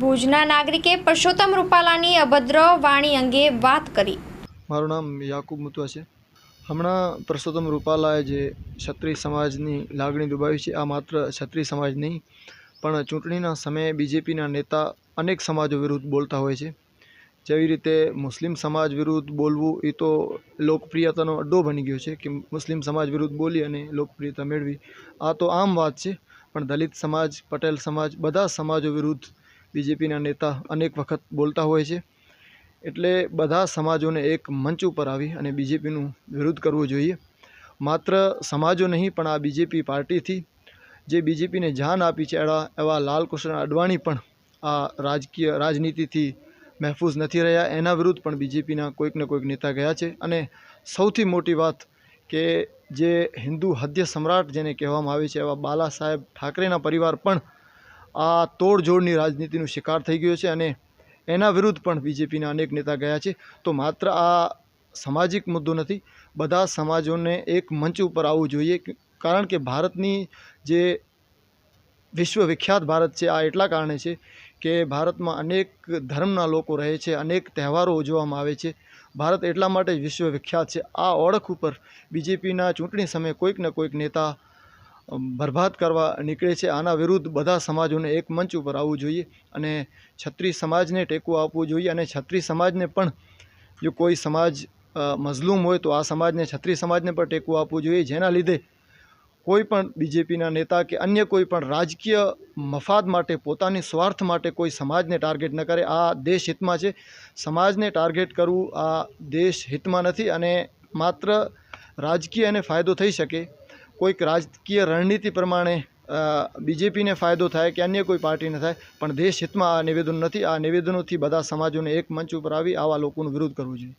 ભુજના નાગરિકે પરસોત્તમ રૂપાલાની અભદ્ર વાણી અંગે વાત કરી. મારું નામ યાકુબ મુતવા છે. હમણાં પરસોત્તમ રૂપાલાએ જે ક્ષત્રિય સમાજની લાગણી દુભાવી છે, આ માત્ર ક્ષત્રિય સમાજ નહીં, પણ ચૂંટણીના સમયે બીજેપીના નેતા અનેક સમાજો વિરુદ્ધ બોલતા હોય છે. જેવી રીતે મુસ્લિમ સમાજ વિરુદ્ધ બોલવું એ તો લોકપ્રિયતાનો અડ્ડો બની ગયો છે કે મુસ્લિમ સમાજ વિરુદ્ધ બોલી અને લોકપ્રિયતા મેળવી. આ તો આમ વાત છે, પણ દલિત સમાજ, પટેલ સમાજ બધા સમાજો વિરુદ્ધ બીજેપીના નેતા અનેક વખત બોલતા હોય છે. એટલે બધા સમાજોને એક મંચ ઉપર આવી અને બીજેપીનું વિરોધ કરવો જોઈએ. માત્ર સમાજો નહીં, પણ આ બીજેપી પાર્ટીથી જે બીજેપીને જાન આપી છે એવા એવા લાલકૃષ્ણ અડવાણી પણ આ રાજકીય, રાજનીતિથી મહેફૂઝ નથી રહ્યા. એના વિરુદ્ધ પણ બીજેપીના કોઈક ને કોઈક નેતા ગયા છે. અને સૌથી મોટી વાત કે જે હિન્દુ હદ્ય સમ્રાટ જેને કહેવામાં આવે છે, એવા બાલા સાહેબ ઠાકરેના પરિવાર પણ આ તોડજોડની રાજનીતિનું શિકાર થઈ ગયો છે અને એના વિરુદ્ધ પણ બીજેપીના અનેક નેતા ગયા છે. તો માત્ર આ સામાજિક મુદ્દો નથી, બધા સમાજોને એક મંચ ઉપર આવવું જોઈએ. કારણ કે ભારતની જે વિશ્વ વિખ્યાત ભારત છે, આ એટલા કારણે છે કે ભારતમાં અનેક ધર્મના લોકો રહે છે, અનેક તહેવારો ઉજવવામાં આવે છે. ભારત એટલા માટે જ વિશ્વ વિખ્યાત છે. આ ઓળખ ઉપર બીજેપીના ચૂંટણી સમયે કોઈક ને કોઈક નેતા બરબાદ કરવા નીકળે છે. આના વિરુદ્ધ બધા સમાજોને એક મંચ ઉપર આવવું જોઈએ અને છત્રી સમાજને ટેકો આપવું જોઈએ અને છત્રી સમાજને પણ જો કોઈ સમાજ મઝલૂમ હોય તો આ સમાજને, છત્રી સમાજને પણ ટેકો આપવું જોઈએ. જેના લીધે કોઈ પણ બીજેપીના નેતા કે અન્ય કોઈ પણ રાજકીય મફાદ માટે, પોતાની સ્વાર્થ માટે કોઈ સમાજને ટાર્ગેટ ન કરે. આ દેશ હિતમાં છે. સમાજને ટાર્ગેટ કરવું આ દેશ હિતમાં નથી અને માત્ર રાજકીય એને ફાયદો થઈ શકે. કોઈક રાજકીય રણનીતિ પ્રમાણે બીજેપીને ફાયદો થાય કે અન્ય કોઈ પાર્ટીને થાય, પણ દેશ હિતમાં આ નિવેદન નથી. આ નિવેદનોથી બધા સમાજોને એક મંચ ઉપર આવી આવા લોકોનું વિરોધ કરવો જોઈએ.